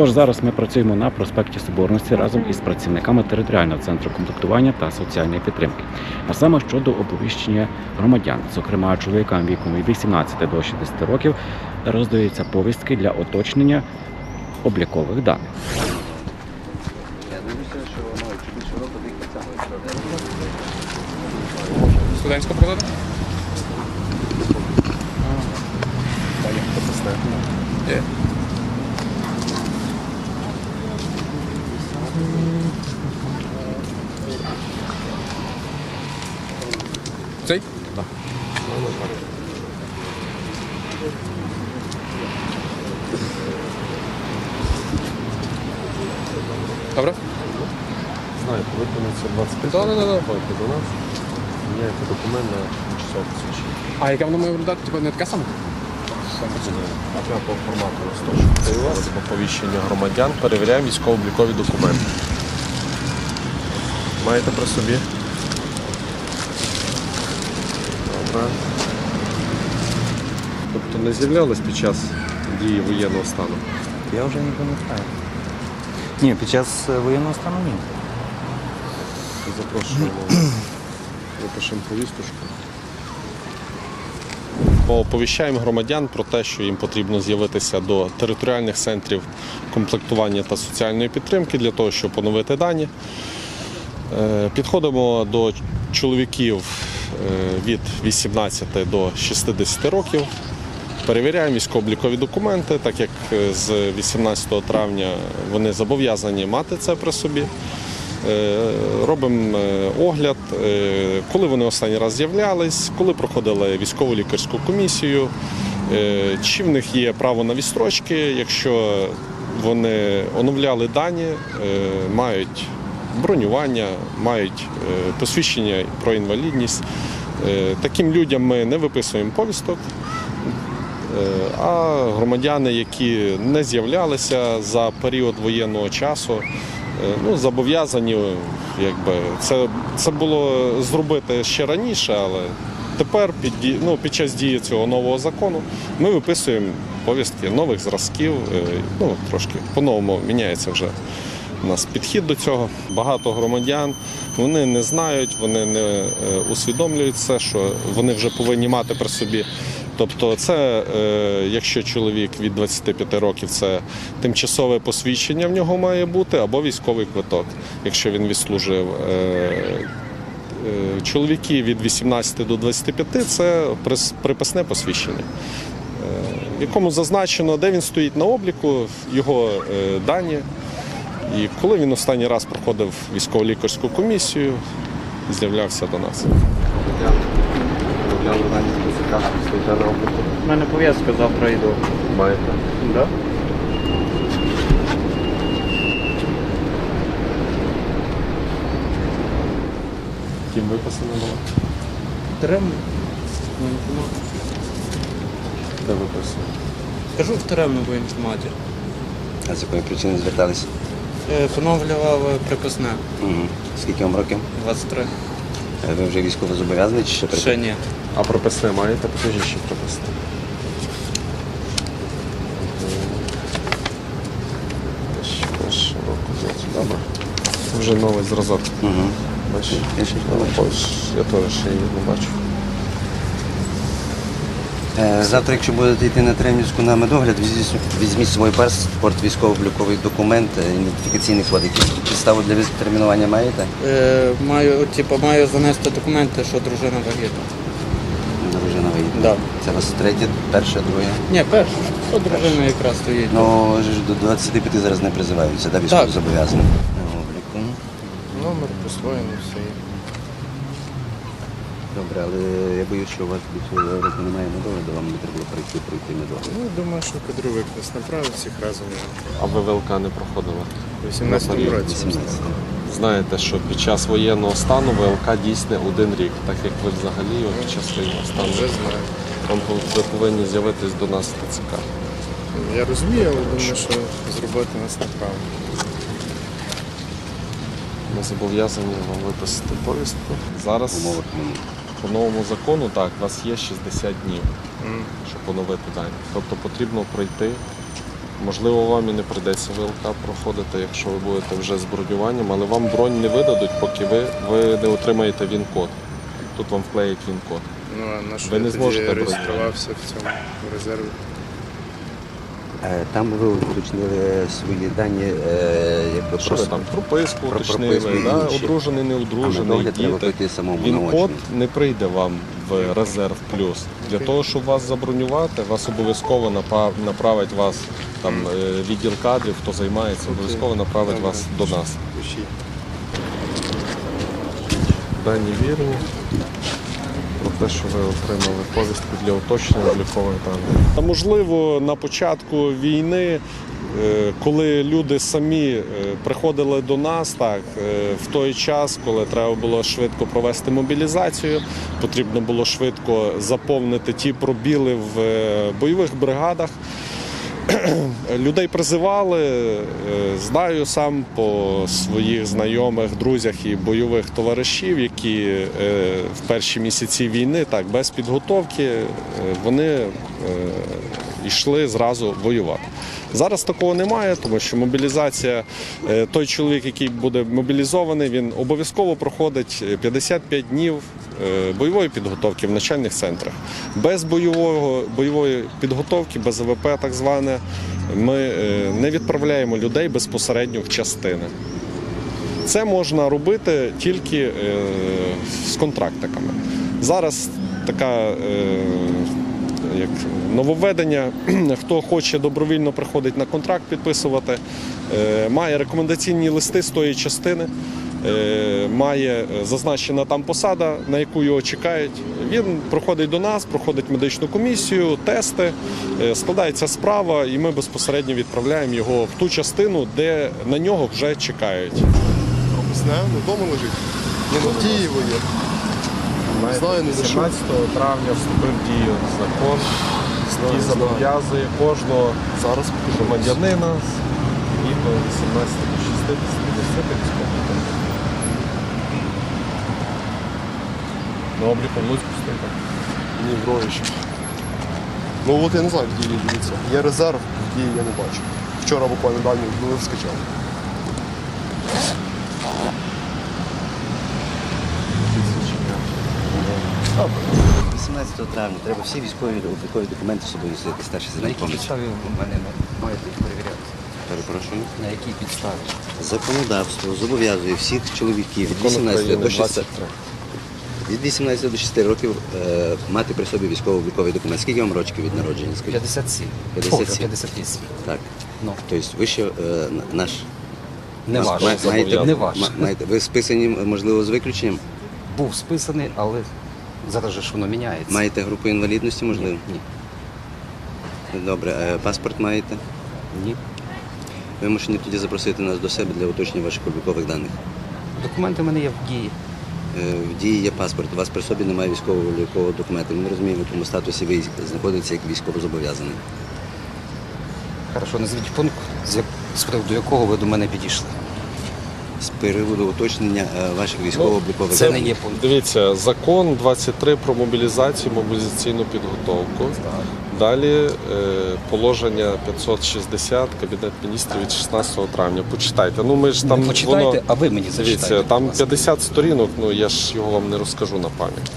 Отож, зараз ми працюємо на проспекті Соборності разом із працівниками територіального центру комплектування та соціальної підтримки. А саме щодо оповіщення громадян, зокрема чоловікам віком від 18 до 60 років, роздаються повістки для уточнення облікових даних. Я дивлюся, що воно чи більше року дихається. Студентську продати? Є. Цей? Так. Добре? Знаю, виконується 25 Да, да, да, да. років до нас. Міняєте документ на тимчасове посвідчення. А яке воно має виглядати? Типа не таке саме? Я по формату листочок. Це у вас оповіщення громадян, перевіряємо військово-облікові документи. Маєте при собі? Добре. Тобто не з'являлись під час дії воєнного стану? Я вже не пам'ятаю. Ні, під час е, воєнного стану ні. Запрошуємо. Випишемо повісточку. Оповіщаємо громадян про те, що їм потрібно з'явитися до територіальних центрів комплектування та соціальної підтримки для того, щоб поновити дані. Е, Підходимо до чоловіків від 18 до 60 років. Перевіряємо військово-облікові документи, так як е, з 18 травня вони зобов'язані мати це при собі. Е, Робимо е, огляд, е, коли вони останній раз з'являлись, коли проходили військово лікарську комісію, е, чи в них є право на відстрочки, якщо вони оновляли дані, е, мають бронювання, мають е, посвідчення про інвалідність. Е, Таким людям ми не виписуємо повісток. Е, А громадяни, які не з'являлися за період воєнного часу, ну, зобов'язані, якби це, це було зробити ще раніше, але тепер під, ну, під час дії цього нового закону ми виписуємо повістки нових зразків. Ну, трошки по-новому міняється вже у нас підхід до цього. Багато громадян вони не знають, вони не е, усвідомлюють це, що вони вже повинні мати при собі. Тобто, це е, якщо чоловік від 25 років, це тимчасове посвідчення в нього має бути або військовий квиток, якщо він відслужив. Е, Чоловіки від 18 до 25 це приписне посвідчення, в якому зазначено, де він стоїть на обліку, його дані. І коли він останній раз проходив військово-лікарську комісію, з'являвся до нас. У мене пов'язка завтра йду. Маєте? Да? Ким виписано було? Трем. Де виписано? Кажу в тюремну воєнкоматі. А з якої причини зверталися? Е, Поновлював е, приписне Угу. Скільки вам років? 23. Е, Ви вже військово зобов'язані чи ще при- Ще ні. А прописне маєте? Покажіть, що прописне. Року Добре. Це вже новий зразок. Угу. Бачиш? Я ще не бачу. Я теж ще її не бачу. Е, Завтра, якщо будете йти на Тремнівську на медогляд, візьміть- собою паспорт, військово-обліковий документ, е, ідентифікаційний код. Якісь підставу для відтермінування маєте? Е, маю, типу, маю занести документи, що дружина вагітна. Дружина виїде. Да. Це у вас третє, перше, друге. Ні, перше. Що дружина якраз стоїть. Ну, ж до 25 зараз не призиваються, да, військово Так. зобов'язані. Номер присвоєний. Добре, але я боюсь, що у вас більше року немає медогляду, вам не треба було пройти, пройти медогляд. Ну, думаю, що кадровик нас направить всіх разом. А ви ВЛК не проходили? У 18 період році. 18. Знаєте, що під час воєнного стану ВЛК дійсне один рік, так як ви взагалі от під час воєнного стану Вже знаю. вам ви повинні з'явитись до нас в ТЦК. Я розумію, але думаю, що зробити нас направить. Ми зобов'язані вам виписати повістку. Зараз умовах війни. По новому закону так, у вас є 60 днів, щоб поновити дані. Тобто потрібно пройти Можливо, вам і не прийдеться ВЛК проходити, якщо ви будете вже з бронюванням, але вам бронь не видадуть, поки ви, ви не отримаєте він-код. Тут вам вклеять він-код. Ну, а на що Ви я не тоді зможете реєструвався в цьому резерві? Е, Там ви уточнили свої дані, е, якби Що ви там прописку Про уточнили, прописку да? одружений, не одружений, діти. самому Він код не прийде вам в резерв плюс. Для того, щоб вас забронювати, вас обов'язково направить вас там е, відділ кадрів, хто займається, обов'язково направить вас до нас. Дані вірні. Те, що ви отримали повістку для уточнення облікових даних. Можливо, на початку війни, е, коли люди самі е, приходили до нас, так е, в той час, коли треба було швидко провести мобілізацію, потрібно було швидко заповнити ті пробіли в бойових бригадах. Людей призивали, е, знаю сам по своїх знайомих, друзях і бойових товаришів, які е, в перші місяці війни, так без підготовки, е, вони йшли зразу воювати. Зараз такого немає, тому що мобілізація, е, той чоловік, який буде мобілізований, він обов'язково проходить е, 55 днів е, бойової підготовки в навчальних центрах. Без бойового, бойової підготовки, без АВП так зване, ми е, не відправляємо людей безпосередньо в частини. Це можна робити тільки е, з контрактиками. Зараз така е, як нововведення, хто хоче добровільно приходить на контракт підписувати, е, має рекомендаційні листи з тої частини. е, Має зазначена там посада, на яку його чекають. Він проходить до нас, проходить медичну комісію, тести, е, складається справа, і ми безпосередньо відправляємо його в ту частину, де на нього вже чекають. Знаю, не вдома лежить. Ні, ну в Києві. Знаю, не за що. 17 травня вступив в дію закон, який зобов'язує кожного Зараз громадянина і до 18 до 60 носити військовий На обліку Луцьку стоїть. Ні, в Рожичі. Ну от я не знаю, в дії дивіться. Є резерв, в дії я не бачу. Вчора буквально дані ну, скачав. 18 травня треба всі військові облікові документи з собою носити, старші На якій підставі ви мене маєте їх перевіряти? Перепрошую. На якій підставі? Законодавство зобов'язує всіх чоловіків від 18 до 60 23. від 18 до 60 років е, мати при собі військово-обліковий документ. Скільки вам років від народження? Скажіть? 57. 57. 58. Так. Ну, Тобто ви ще е, наш не ваш. ма- маєте, Не ваш. маєте, ви списані, можливо, з виключенням? Був списаний, але зараз же ж воно міняється. Маєте групу інвалідності, можливо? Ні. Добре, е, паспорт маєте? Ні. Вимушені тоді запросити нас до себе для уточнення ваших облікових даних. Документи в мене є в дії. Е, В дії є паспорт, у вас при собі немає військового облікового документу. Ми не розуміємо, в якому статусі ви знаходитеся як військовозобов'язаний. Хорошо, назвіть пункт, з приводу якого ви до мене підійшли. З приводу уточнення е, ваших військово-облікових Це даних. не є пункт. Дивіться, закон 23 про мобілізацію, мобілізаційну підготовку. Далі е, положення 560 Кабінет міністрів від 16 травня. Почитайте. Ну ми ж там не почитайте, воно а ви мені зачитайте. дивіться, там 50 сторінок. Ну я ж його вам не розкажу на пам'ять.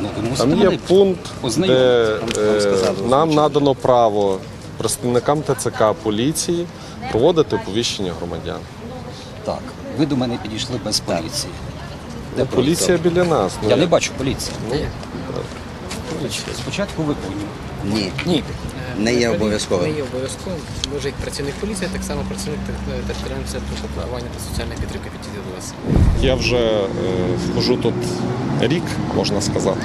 Ну, Там є пункт, де ознайомити. Там- там е, нам надано право представникам ТЦК поліції проводити оповіщення громадян. Так, ви до мене підійшли без поліції. Де Ну, поліція біля нас. Ну, Я не бачу поліції. Ну, Спочатку ви повинні. Ні, Ні. не є обов'язковим. Не є обов'язковим. Може як працівник поліції, так само працівник тер- територіального центру комплектування та соціальної підтримки підійде до вас. Я вже е, хожу тут рік, можна сказати.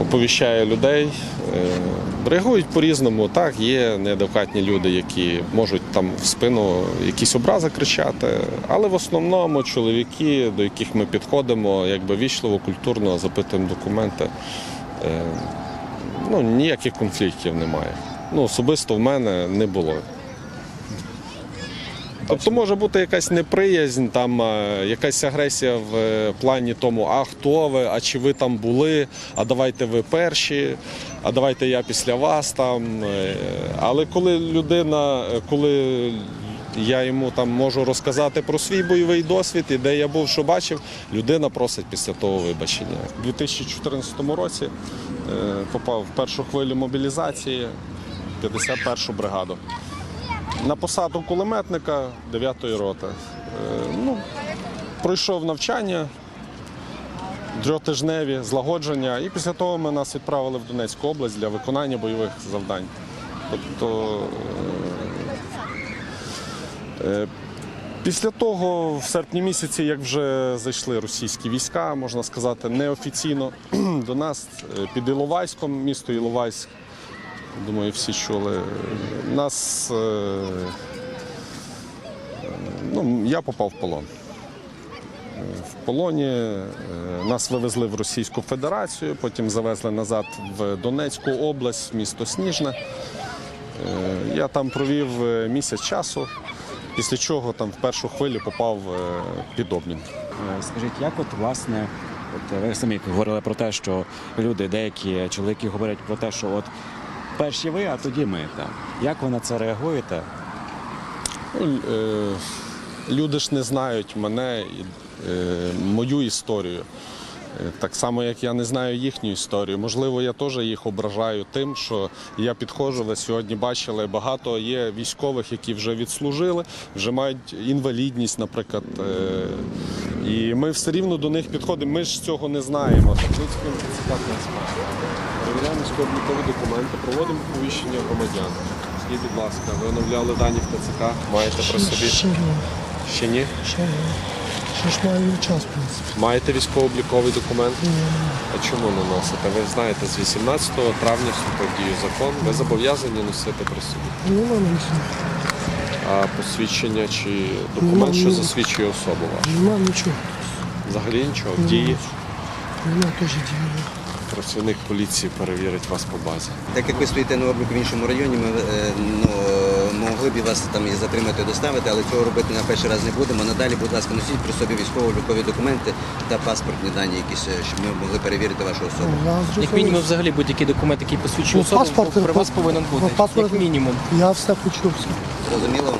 Оповіщаю людей. Е, реагують по-різному. Так, є неадекватні люди, які можуть там в спину якісь образи кричати. Але в основному чоловіки, до яких ми підходимо, якби вічливо, культурно запитуємо документи. Е, ну, ніяких конфліктів немає. Ну, особисто в мене не було. Тобто може бути якась неприязнь, там е, якась агресія в е, плані тому, а хто ви, а чи ви там були, а давайте ви перші, а давайте я після вас там. Е, Але коли людина, коли я йому там можу розказати про свій бойовий досвід і де я був, що бачив, людина просить після того вибачення. У 2014 році попав в першу хвилю мобілізації 51 бригаду. На посаду кулеметника 9-ї роти. Е, Ну, пройшов навчання трьохтижневі, злагодження, і після того ми нас відправили в Донецьку область для виконання бойових завдань. Тобто е, е, після того, в серпні місяці, як вже зайшли російські війська, можна сказати, неофіційно до нас під Іловайськом, місто Іловайськ, думаю, всі чули. Нас е, ну, я попав в полон. В полоні е, нас вивезли в Російську Федерацію, потім завезли назад в Донецьку область, місто Сніжне. Е, Я там провів місяць часу, після чого там в першу хвилю попав під обмін. Скажіть, як от власне, от ви самі говорили про те, що люди, деякі чоловіки говорять про те, що от перші ви, а тоді ми. Так. Як ви на це реагуєте? Ну, е, Люди ж не знають мене, е, мою історію. Е, Так само, як я не знаю їхню історію. Можливо, я теж їх ображаю тим, що я підходжу, ви сьогодні бачили, багато є військових, які вже відслужили, вже мають інвалідність, наприклад. Е, І ми все рівно до них підходимо. Ми ж цього не знаємо. Таблицьким ТЦК Перевіряємо військово-облікові документи, проводимо повіщення громадян. Скажіть, будь ласка, ви оновляли дані в ТЦК, маєте при собі? Ще ні, Ще ні? ще ні. Ще ж маю час, в принципі. Маєте військово-обліковий документ? А чому не носите? Ви знаєте, з 18 травня вступив в дію закон. Ви зобов'язані носити при собі. Нема нічого. А посвідчення чи документ, що засвідчує особу вашу? Нема нічого. Взагалі нічого. В дії Нема теж дії. Працівник поліції перевірить вас по базі. Так як ви стоїте на обліку в іншому районі, ми е, ну, могли б вас там і затримати, і доставити, але цього робити на перший раз не будемо. Надалі, будь ласка, носіть при собі військово-облікові документи та паспортні дані, якісь, е, щоб ми могли перевірити вашу особу. Як мінімум, взагалі будь-який документ, який посвідчує Ну, особу, паспорт, при вас повинен бути. ну, паспорт- Як мінімум. Я все хочу. Зрозуміло?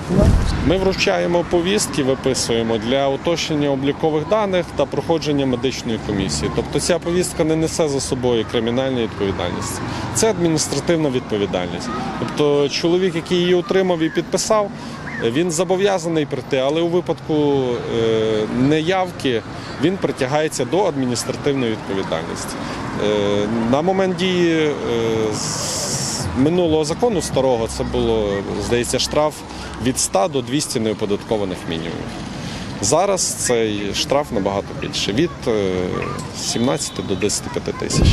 Ми вручаємо повістки, виписуємо для уточнення облікових даних та проходження медичної комісії. Тобто ця повістка не несе за собою кримінальної відповідальності. Це адміністративна відповідальність. Тобто чоловік, який її отримав і підписав, він зобов'язаний прийти, але у випадку е, неявки він притягається до адміністративної відповідальності. Е, на момент дії е, минулого закону старого це було, здається, штраф від 100 до 200 неоподаткованих мінімумів. Зараз цей штраф набагато більше від е, 17 до 25 тисяч.